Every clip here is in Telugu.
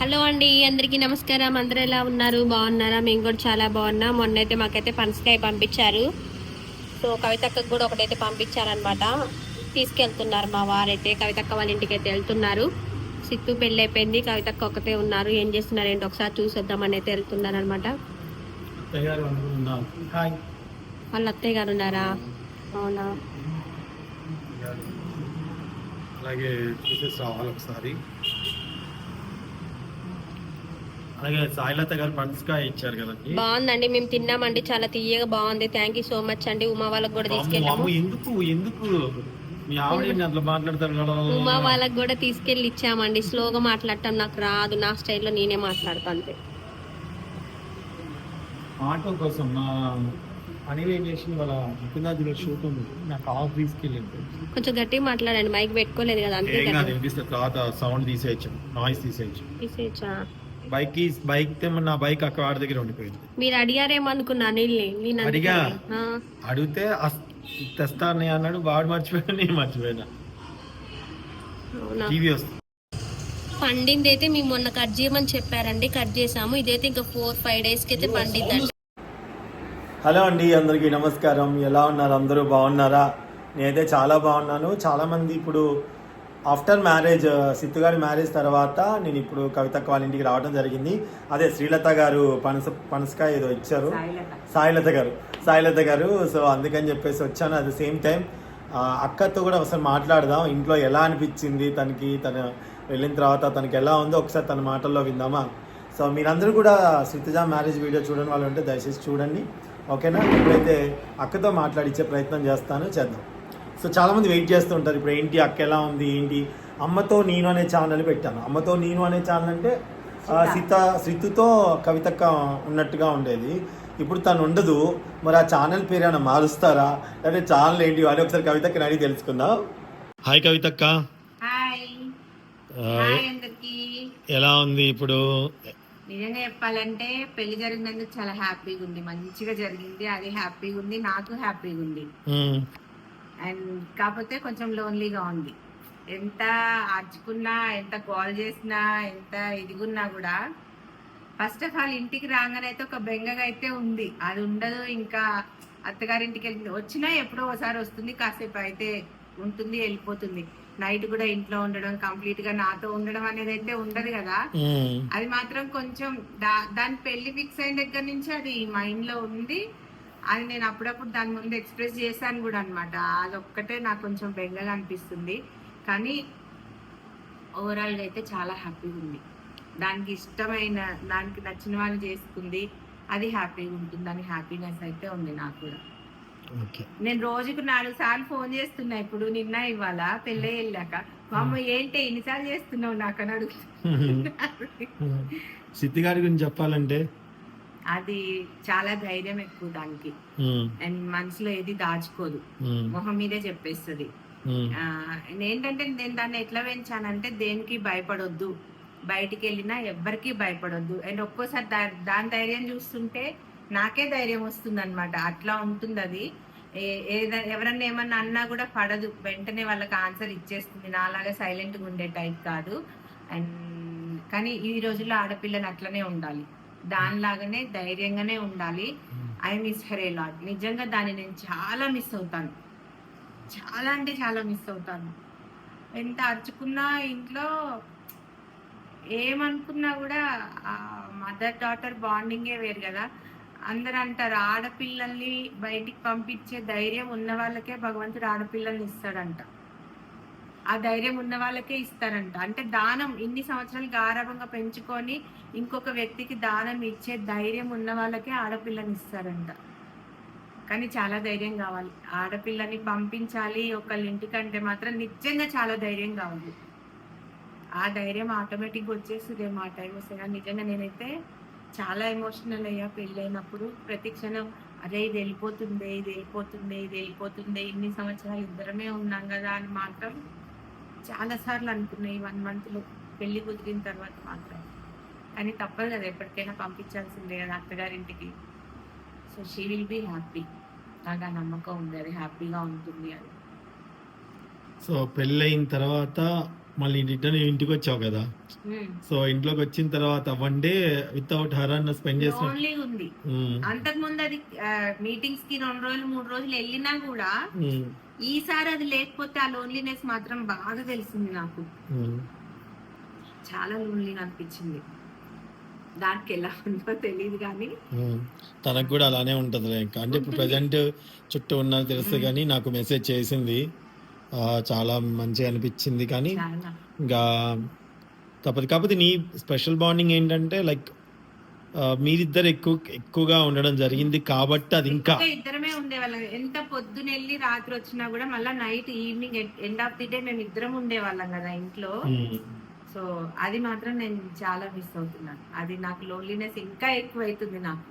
హలో అండి అందరికీ నమస్కారం. అందరూ ఎలా ఉన్నారు? బాగున్నారా? మేము కూడా చాలా బాగున్నాం. మొన్న అయితే మాకైతే పనసకాయ పంపించారు. సో కవితక్కకు కూడా ఒకటైతే పంపించారనమాట తీసుకెళ్తున్నారు మా వారైతే. కవితక్క వాళ్ళ ఇంటికి అయితే వెళ్తున్నారు. సిత్తు పెళ్ళి అయిపోయింది. కవితక్క ఒకతే ఉన్నారు. ఏం చేస్తున్నారు ఏంటి? ఒకసారి చూసొద్దామని అయితే వెళ్తున్నారు అనమాట వాళ్ళ అత్తయ్య గారు ఉన్నారా? అవునా? అలాగే చూసేసి రావాలి ఒకసారి. అలాగే సాయిలత గారు పనసకాయ ఇచ్చారు కదండి. బాగుందండి మేము తిన్నామండి చాలా తీయగా బాగుంది. థ్యాంక్ యూ సో మచ్ అండి. ఉమా వాళ్ళకి కూడా తీసుకెళ్ళాము. ఎందుకు ఎందుకు? మీ ఆవిడ అట్లా మాట్లాడతారు కదా ఉమా వాళ్ళకి కూడా తీసుకెళ్ళి ఇచ్చామండి. స్లోగా మాట్లాడటం నాకు రాదు. నా స్టైల్లో నేనే మాట్లాడతాను అంతే. ఆటో కోసం మా అనిల్ ఏం చేసి వాళ్ళ ముకుందాజులో షూట్ ఉంది. నాకు ఆఫ్ తీసుకెళ్ళింది. కొంచెం గట్టిగా మాట్లాడండి. మైక్ పెట్టుకోలేదు కదా అంతే కదా వినిపిస్తే తర్వాత సౌండ్ తీసేయచ్చు. నాయిస్ తీసేయచ్చు. తీసేయచ్చా? బైక్ బైక్ నా బైక్ అక్కడ వాడి దగ్గర ఉండిపోయింది. మీరు అడిగారేమో అనుకున్నా అనిల్ని నేను అడిగా. అడిగితే అస్- తెస్తా అన్నయ్య అన్నాడు వాడు మర్చిపోయినా నేను మర్చిపోయినా. టీవీ వస్తుంది. పండింది అయితే మేము మొన్న కట్ చేయమని చెప్పారండి కట్ చేసాము. ఇదైతే ఇంకా ఫోర్ ఫైవ్ డేస్కి అయితే పండిద్దండి. హలో అండి అందరికీ నమస్కారం. ఎలా ఉన్నారు? అందరూ బాగున్నారా? నేనైతే చాలా బాగున్నాను. చాలామంది ఇప్పుడు ఆఫ్టర్ మ్యారేజ్ సిత్తు గారి మ్యారేజ్ తర్వాత నేను ఇప్పుడు కవితక్క వాళ్ళ ఇంటికి రావడం జరిగింది. అదే శ్రీలత గారు పనస పనసకాయ ఏదో ఇచ్చారు. సాయిలత. గారు. సాయిలత గారు సో అందుకని చెప్పేసి వచ్చాను అట్ ద సేమ్ టైం అక్కతో కూడా ఒకసారి మాట్లాడదాం ఇంట్లో ఎలా అనిపించింది తనకి తను వెళ్ళిన తర్వాత తనకి ఎలా ఉందో ఒకసారి తన మాటల్లో విందామా? సో మీరందరూ కూడా సిద్ధజా మ్యారేజ్ వీడియో చూడని వాళ్ళు ఉంటే దయచేసి చూడండి. ఓకేనా? ఇప్పుడైతే అక్కతో మాట్లాడించే ప్రయత్నం చేస్తాను. చేద్దాం. సో చాలామంది వెయిట్ చేస్తూ ఉంటారు. ఇప్పుడు ఏంటి అక్క ఎలా ఉంది ఏంటి? అమ్మతో నేను అనే ఛానల్ పెట్టాను. అమ్మతో నేను అనే ఛానల్ అంటే ఆ, సీత. సిత్తుతో కవితక్క ఉన్నట్టుగా ఉండేది. ఇప్పుడు తను ఉండదు. మరి ఆ ఛానల్ పేరు ఏమైనా మారుస్తారా? అంటే ఛానల్ ఏంటి? అని ఒకసారి కవితక్క అడిగి తెలుసుకుందాం. హాయ్ కవితక్క. హాయ్. హాయ్ అందరికి. ఎలా ఉంది ఇప్పుడు? నిజంగా చెప్పాలంటే పెళ్ళి జరిగినందుకు చాలా హ్యాపీగా ఉంది. మంచిగా జరిగింది. అది హ్యాపీగా ఉంది. నాకు హ్యాపీగా ఉంది. అండ్ కాకపోతే కొంచెం లోన్లీగా ఉంది. ఎంత ఆర్చుకున్నా ఎంత కాల్ చేసినా ఎంత ఇదిగున్నా కూడా ఫస్ట్ ఆఫ్ ఆల్ ఇంటికి రాగానే అయితే ఒక బెంగగా అయితే ఉంది. అది ఉండదు. ఇంకా అత్తగారింటికి వెళ్ళి వచ్చినా ఎప్పుడో ఒకసారి వస్తుంది. కాసేపు అయితే ఉంటుంది వెళ్ళిపోతుంది. నైట్ కూడా ఇంట్లో ఉండడం కంప్లీట్గా నాతో ఉండడం అనేది అయితే ఉండదు కదా. అది మాత్రం కొంచెం దాని పెళ్ళి ఫిక్స్ అయిన దగ్గర నుంచి అది మైండ్లో ఉంది. అది నేను అప్పుడప్పుడు దాని ముందు ఎక్స్ప్రెస్ చేశాను కూడా అనమాట అది ఒక్కటే నాకు కొంచెం బెంగగా అనిపిస్తుంది. కానీ ఓవరాల్గా అయితే చాలా హ్యాపీగా ఉంది. దానికి ఇష్టమైన దానికి నచ్చిన వాళ్ళు చేసుకుంది అది హ్యాపీగా ఉంటుంది. అని హ్యాపీనెస్ అయితే ఉంది నాకు కూడా. ఓకే. నేను రోజుకు నాలుగు సార్లు ఫోన్ చేస్తున్నా ఇప్పుడు నిన్న ఇవాళ పెళ్ళి వెళ్ళాక. మా అమ్మ ఏంటి ఎన్నిసార్లు చేస్తున్నావు నాకు అని అడుగుతున్నారు సిద్ధి గారి గురించి చెప్పాలంటే అది చాలా ధైర్యం ఎక్కువ దానికి. అండ్ మనసులో ఏది దాచుకోదు. మొహం మీదే చెప్పేస్తుంది. ఏంటంటే నేను దాన్ని ఎట్లా పెంచానంటే దేనికి భయపడొద్దు. బయటికి వెళ్ళినా ఎవ్వరికి భయపడొద్దు. అండ్ ఒక్కోసారి దాని ధైర్యం చూస్తుంటే నాకే ధైర్యం వస్తుంది అనమాట అట్లా ఉంటుంది అది. ఎవరన్నా ఏమన్నా అన్నా కూడా పడదు. వెంటనే వాళ్ళకి ఆన్సర్ ఇచ్చేస్తుంది. నాలాగా సైలెంట్గా ఉండే టైప్ కాదు. అండ్ కానీ ఈ రోజుల్లో ఆడపిల్లలు అట్లనే ఉండాలి. దానిలాగానే ధైర్యంగానే ఉండాలి. I miss her a lot. నిజంగా దాన్ని నేను చాలా మిస్ అవుతాను. చాలా అంటే చాలా మిస్ అవుతాను. ఎంత అరుచుకున్నా ఇంట్లో ఏమనుకున్నా కూడా మదర్ డాటర్ బాండింగే వేరు కదా. అందరూ అంటారు ఆడపిల్లల్ని బయటికి పంపించే ధైర్యం ఉన్న వాళ్ళకే భగవంతుడు ఆడపిల్లల్ని ఇస్తాడంట. ఆ ధైర్యం ఉన్న వాళ్ళకే ఇస్తారంట. అంటే దానం ఇన్ని సంవత్సరాలు గారాభంగా పెంచుకొని ఇంకొక వ్యక్తికి దానం ఇచ్చే ధైర్యం ఉన్న వాళ్ళకే ఆడపిల్లని ఇస్తారంట. కానీ చాలా ధైర్యం కావాలి. ఆడపిల్లని పంపించాలి ఒకళ్ళ ఇంటికంటే మాత్రం నిజంగా చాలా ధైర్యం కావాలి. ఆ ధైర్యం ఆటోమేటిక్గా వచ్చేస్తుంది మా టైం వస్తే. నిజంగా నేనైతే చాలా ఎమోషనల్ అయ్యా పెళ్ళైనప్పుడు. ప్రతి క్షణం అరే ఇది వెళ్ళిపోతుందే ఇది వెళ్ళిపోతుందే ఇది వెళ్ళిపోతుంది ఇన్ని సంవత్సరాలు ఇద్దరమే ఉన్నాం కదా అని మాత్రం చాలా సార్లు అనుకున్నాయి వన్ మంత్లో పెళ్ళి కుదిరిన తర్వాత మాత్రం. కానీ తప్పదు కదా ఎప్పటికైనా పంపించాల్సిందే కదా అత్తగారింటికి. So she will be happy నాకు ఆ నమ్మకం ఉంది అది హ్యాపీగా ఉంటుంది అది సో పెళ్ళయిన తర్వాత మళ్ళీ రిటర్న్ ఇంటికి వచ్చావు కదా. సో ఇంట్లోకి వచ్చిన తర్వాత వన్ డే వితౌట్ హర్ అన్న స్పెండ్ చేసిన ఓన్లీ ఉంది. అంతకు ముందు అది మీటింగ్స్కి రెండు రోజులు మూడు రోజులు వెళ్ళినా కూడా ఈసారి అది లేకపోతే ఆ లోన్లీనెస్ మాత్రం బాగా తెలిసింది నాకు. చాలా లోన్లీగా అనిపించింది. దానికి ఎలా ఉందో తెలియదు కానీ. తనకు కూడా అలానే ఉంటుంది అంటే ఇప్పుడు ప్రజెంట్ చుట్టూ ఉన్న తెలుసు కానీ నాకు మెసేజ్ చేసింది. చాలా మంచిగా అనిపించింది కానీ ఇంకా తప్పదు. కాకపోతే నీ స్పెషల్ బాండింగ్ ఏంటంటే లైక్ మీరిద్దరు ఎక్కువ ఎక్కువగా ఉండడం జరిగింది కాబట్టి అది ఇంకా. ఇద్దరమే ఉండేవాళ్ళం. ఎంత పొద్దున వెళ్ళి రాత్రి వచ్చినా కూడా మళ్ళీ night evening end of the day మేము ఇద్దరం ఉండేవాళ్ళం కదా ఇంట్లో. సో అది మాత్రం నేను చాలా మిస్ అవుతున్నాను. అది నాకు లోన్లీనెస్ ఇంకా ఎక్కువ అవుతుంది నాకు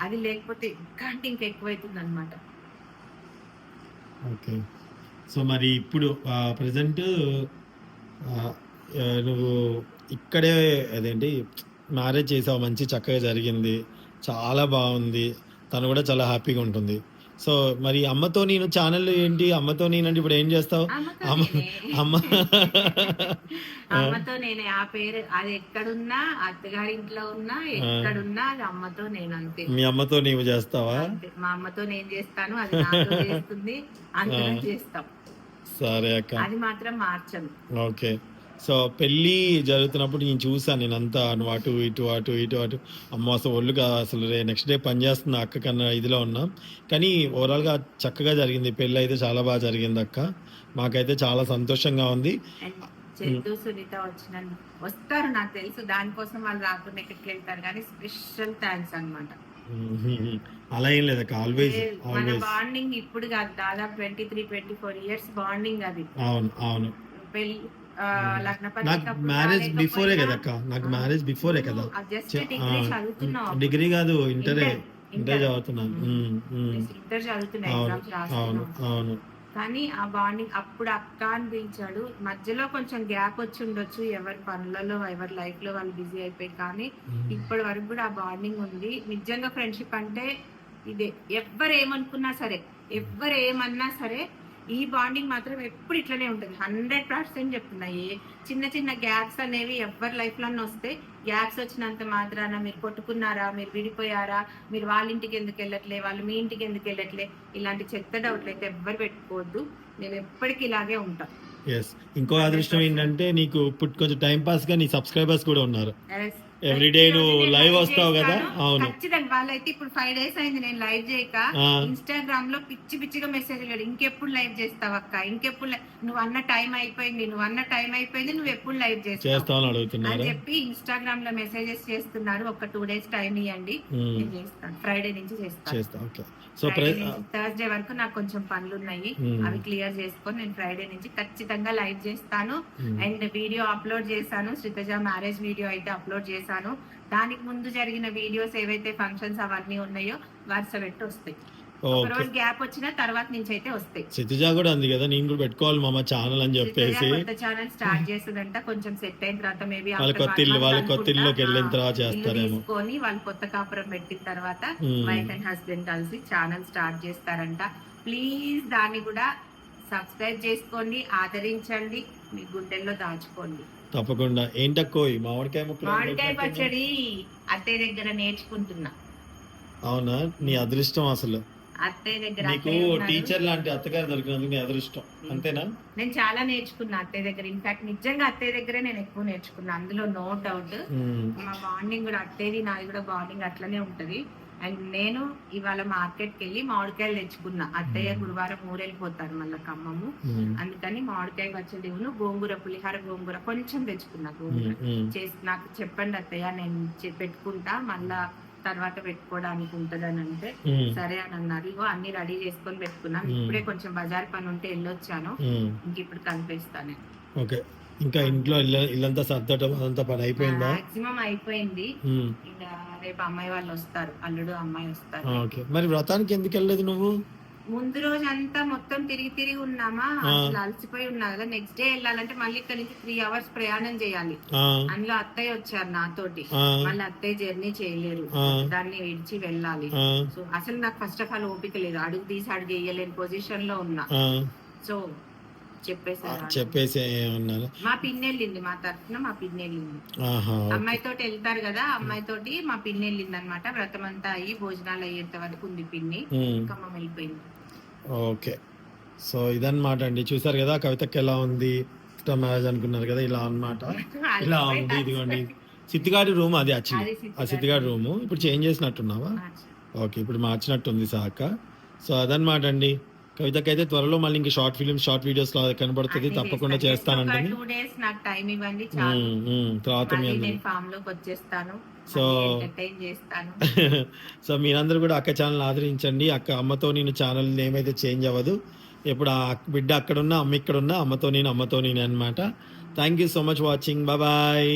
అది లేకపోతే ఇంకా అంటే ఇంకా ఎక్కువ అవుతుంది అనమాట ఓకే. సో మరి ఇప్పుడు ప్రజెంట్ నువ్వు ఇక్కడే అదేంటి మ్యారేజ్ చేసావు మంచి చక్కగా జరిగింది చాలా బాగుంది తను కూడా చాలా హ్యాపీగా ఉంటుంది. సో మరి అమ్మతో నేను ఛానల్ ఏంటి? అమ్మతో నేను అంటే ఇప్పుడు ఏం చేస్తావు? అమ్మ. అమ్మ అమ్మతో నేనే. ఆ పేరు అది ఎక్కడున్నా అత్తగారి ఇంట్లో ఉన్నా ఎక్కడున్నా అది అమ్మతో నేను అంతే మీ అమ్మతో నీవు చేస్తావా. మా అమ్మతో నేను చేస్తాను అది నాతో చేస్తుంది అందరం చేస్తాం. సరే అక్క. అది మాత్రం మార్చను. ఓకే. సో పెళ్ళి జరుగుతున్నప్పుడు నేను చూసాను నేను అంతా నువ్వు అటు ఇటు అటు ఇటు అటు. అమ్మ అసలు ఒళ్ళుగా అసలు రే నెక్స్ట్ డే పని చేస్తున్న అక్క కన్నా ఇదిలో ఉన్నా. కానీ ఓవరాల్గా చక్కగా జరిగింది పెళ్ళి అయితే చాలా బాగా జరిగింది అక్క. మాకైతే చాలా సంతోషంగా ఉంది. అండ్ చందు సునీత వచ్చిన వస్తారు నాకు తెలుసు దానికోసం వాళ్ళు రాకుండా ఎక్కడికి వెళ్తారు. కానీ స్పెషల్ థ్యాంక్స్ అన్నమాట. అలా ఏం లేదు ఆల్వేస్ మన బాండింగ్ ఇప్పుడు కాదు దాదాపు twenty three twenty four years bonding అది. అవును అవును. పెళ్ళి నాకు పత్రిక మ్యారేజ్ బిఫోరే కదా అక్క నాకు మ్యారేజ్ బిఫోరే కదా. డిగ్రీ కాదు ఇంటరే ఇంటర్, ఇంటర్ చదువుతున్నాను. ఉమ్, ఉమ్. ఇంటర్ చదువుతున్నా అవును. ఎగ్జామ్స్ అవును. కానీ ఆ బాండింగ్ అప్పుడు అక్క అని పిలిచాడు మధ్యలో కొంచెం గ్యాప్ వచ్చి ఉండొచ్చు. ఎవరి పనులలో ఎవరి లైఫ్లో వాళ్ళు బిజీ అయిపోయి కానీ ఇప్పటి వరకు కూడా ఆ బాండింగ్ ఉంది. నిజంగా ఫ్రెండ్షిప్ అంటే ఇదే. ఎవ్వరు ఏమనుకున్నా సరే ఎవ్వరు ఏమన్నా సరే ఈ బాండింగ్ మాత్రం ఎప్పుడు ఇట్లనే ఉంటుంది. హండ్రెడ్ పర్సెంట్ చెప్తున్నా. ఏ చిన్న చిన్న గ్యాప్స్ అనేవి ఎవరి లైఫ్లోనే వస్తే గ్యాప్స్ వచ్చినంత మాత్రాన మీరు కొట్టుకున్నారా మీరు విడిపోయారా మీరు వాళ్ళ ఇంటికి ఎందుకు వెళ్ళట్లే వాళ్ళు మీ ఇంటికి ఎందుకు వెళ్ళట్లే ఇలాంటి చెత్త డౌట్లు అయితే ఎవ్వరు పెట్టుకోవద్దు. నేను ఎప్పటికీ ఇలాగే ఉంటా. ఎస్ ఇంకో అదృష్టం ఏంటంటే నీకు ఇప్పుడు కొంచెం టైం పాస్గా నీ సబ్స్క్రైబర్స్ కూడా ఉన్నారు. Day నువ్వు live వస్తావు కదా? అవును. ఖచ్చితంగా. వాళ్ళైతే ఇప్పుడు ఫైవ్ డేస్ అయింది నేను లైవ్ చేయక. ఇన్స్టాగ్రామ్లో పిచ్చి పిచ్చిగా మెసేజ్ లేడు. ఇంకెప్పుడు లైవ్ చేస్తావు అక్క? ఇంకెప్పుడు నువ్వు అన్న టైం అయిపోయింది. నువ్వు అన్న టైం అయిపోయింది. నువ్వు ఎప్పుడు లైవ్ చేస్తావు? అని చెప్పి ఇన్స్టాగ్రామ్లో మెసేజెస్ చేస్తున్నారు. ఒక టూ డేస్ టైం ఇవ్వండి. నేను చేస్తాను. ఫ్రైడే నుంచి చేస్తాను. సో థర్స్డే వరకు నాకు కొంచెం పనులు ఉన్నాయి అవి క్లియర్ చేసుకొని నేను ఫ్రైడే నుంచి ఖచ్చితంగా లైవ్ చేస్తాను. అండ్ వీడియో అప్లోడ్ చేశాను. శ్రీతజ మ్యారేజ్ వీడియో అయితే అప్లోడ్ చేశాను. దానికి ముందు జరిగిన వీడియోస్ ఏవైతే ఫంక్షన్స్ అవన్నీ ఉన్నాయో వరుస పెట్టి వస్తాయి. రోజు గ్యాప్ వచ్చిన తర్వాత నుంచి అయితే వస్తాయి. సితిజ కూడా ఉంది కదా నేను కూడా పెట్టుకోవాలి మామ ఛానల్ అని చెప్పేసి. కొత్త ఛానల్ స్టార్ట్ చేస్తుందంట కొంచెం సెట్ అయిన తర్వాత మేబీ వాళ్ళ కొత్త ఇల్లు వాళ్ళ కొత్త ఇల్లుకి వెళ్ళిన తర్వాత చేస్తారేమో. తీసుకొని వాళ్ళు కొత్త కాపురం పెట్టిన తర్వాత వైఫ్ అండ్ హస్బెండ్ కలిసి ఛానల్ స్టార్ట్ చేస్తారంట. ప్లీజ్ దాన్ని కూడా సబ్స్క్రైబ్ చేసుకోండి ఆదరించండి మీ గుండెల్లో దాచుకోండి. తప్పకుండా. ఏంటక్కో ఈ మామిడికాయ ముక్కలు మామిడికాయ పచ్చడి అత్తయ్య దగ్గర నేర్చుకుంటున్నా. అవునా? నీ అదృష్టం అసలు. అత్తయ్య దగ్గర నీకు. టీచర్ లాంటి అత్తగారు దొరికినందుకు నీ అదృష్టం. అంతేనా? నేను చాలా నేర్చుకున్నా అత్తయ్య దగ్గర. ఇన్ఫాక్ట్ నిజంగా అత్తయ్య దగ్గరే నేను ఎక్కువ నేర్చుకున్నా. అందులో నో డౌట్ మా బాండింగ్ కూడా అత్తయ్యది నాది కూడా బాండింగ్ అట్లనే ఉంటది. అండ్ నేను ఇవాళ మార్కెట్కి వెళ్ళి మామిడికాయలు తెచ్చుకున్నా. అత్తయ్య గురువారం ఊరెళ్ళిపోతారు మళ్ళీ ఖమ్మము. అందుకని మామిడికాయ పచ్చడి ఉన్ను గోంగూర పులిహార గోంగూర కొంచెం తెచ్చుకున్నా గోంగూర. చేసి నాకు చెప్పండి అత్తయ్య నేను పెట్టుకుంటా మళ్ళా తర్వాత పెట్టుకోవడానికి ఉంటదని అంటే సరే అని అన్నారు. ఇగో అన్ని రెడీ చేసుకొని పెట్టుకున్నాం. మ్మ్. ఇప్పుడే కొంచెం బజార్ పని ఉంటే వెళ్ళొచ్చాను. ఇంక ఇప్పుడు కలిపేస్తాను ఓకే. ఇంకా ఇంట్లో ఇల్లు ఇల్లంతా సర్దటం అదంతా పని అయిపోయిందా? మాక్సిమం అయిపోయింది. ఇంకా రేపు అమ్మాయి వాళ్ళు వస్తారు. అల్లుడు అమ్మాయి వస్తారు. ఓకే. మరి వ్రతానికి ఎందుకు వెళ్ళలేదు నువ్వు? ముందు రోజు అంతా మొత్తం తిరిగి తిరిగి ఉన్నామా. అసలు అలసిపోయి ఉన్నా కదా. నెక్స్ట్ డే వెళ్ళాలంటే మళ్ళీ ఇక్కడ నుంచి త్రీ అవర్స్ ప్రయాణం చేయాలి. అందులో అత్తయ్య వచ్చారు నాతోటి. మళ్ళీ అత్తయ్య జర్నీ చేయలేరు. దాన్ని విడిచి వెళ్ళాలి. సో అసలు నాకు ఫస్ట్ ఆఫ్ ఆల్ ఓపిక లేదు. అడుగు తీసి అడుగు వేయలేని పొజిషన్లో ఉన్నా. సో చెప్పేసి ఉన్నారు మా పిన్ని వెళ్ళింది మా తరఫున మా పిన్ని వెళ్ళింది ఆహా అమ్మాయి తోటి వెళ్తారు కదా అమ్మాయి తోటి మా పిన్ని వెళ్ళింది అనమాట వ్రతం అంతా అయ్యి భోజనాలు అయ్యేంత వరకు ఉంది పిన్ని. అమ్మ వెళ్ళిపోయింది. ఓకే. సో ఇదన్నమాట అండి. చూసారు కదా కవితకి ఎలా ఉంది? మ్యారేజ్ అనుకున్నారు కదా ఇలా అన్నమాట. ఇలా ఉంది ఇదిగోండి. సిద్ధిగాడి రూమ్ అది యాక్చువల్లీ. అది ఆ సిద్ధిగాడి రూమ్. ఇప్పుడు చేంజ్ చేసినట్టున్నావా? ఓకే ఇప్పుడు మార్చినట్టుంది సాక. సో అదనమాట అండి. కవితకి అయితే త్వరలో మళ్ళీ ఇంకా షార్ట్ ఫిలిమ్స్ షార్ట్ వీడియోస్లో కనబడుతుంది. తప్పకుండా చేస్తానంటుంది టూ డేస్ నాకు టైం ఇవ్వండి తర్వాత నేను ఫామ్లోకి వచ్చేస్తాను. చేస్తాను. సో మీరందరూ కూడా అక్క ఛానల్ ఆదరించండి. అక్క అమ్మతో నేను ఛానల్ నేమ్ అయితే చేంజ్ అవ్వదు. ఇప్పుడు ఆ బిడ్డ అక్కడ ఉన్నా అమ్మ ఇక్కడ ఉన్నా అమ్మతో నేను అమ్మతో నేను అనమాట thank you so much watching bye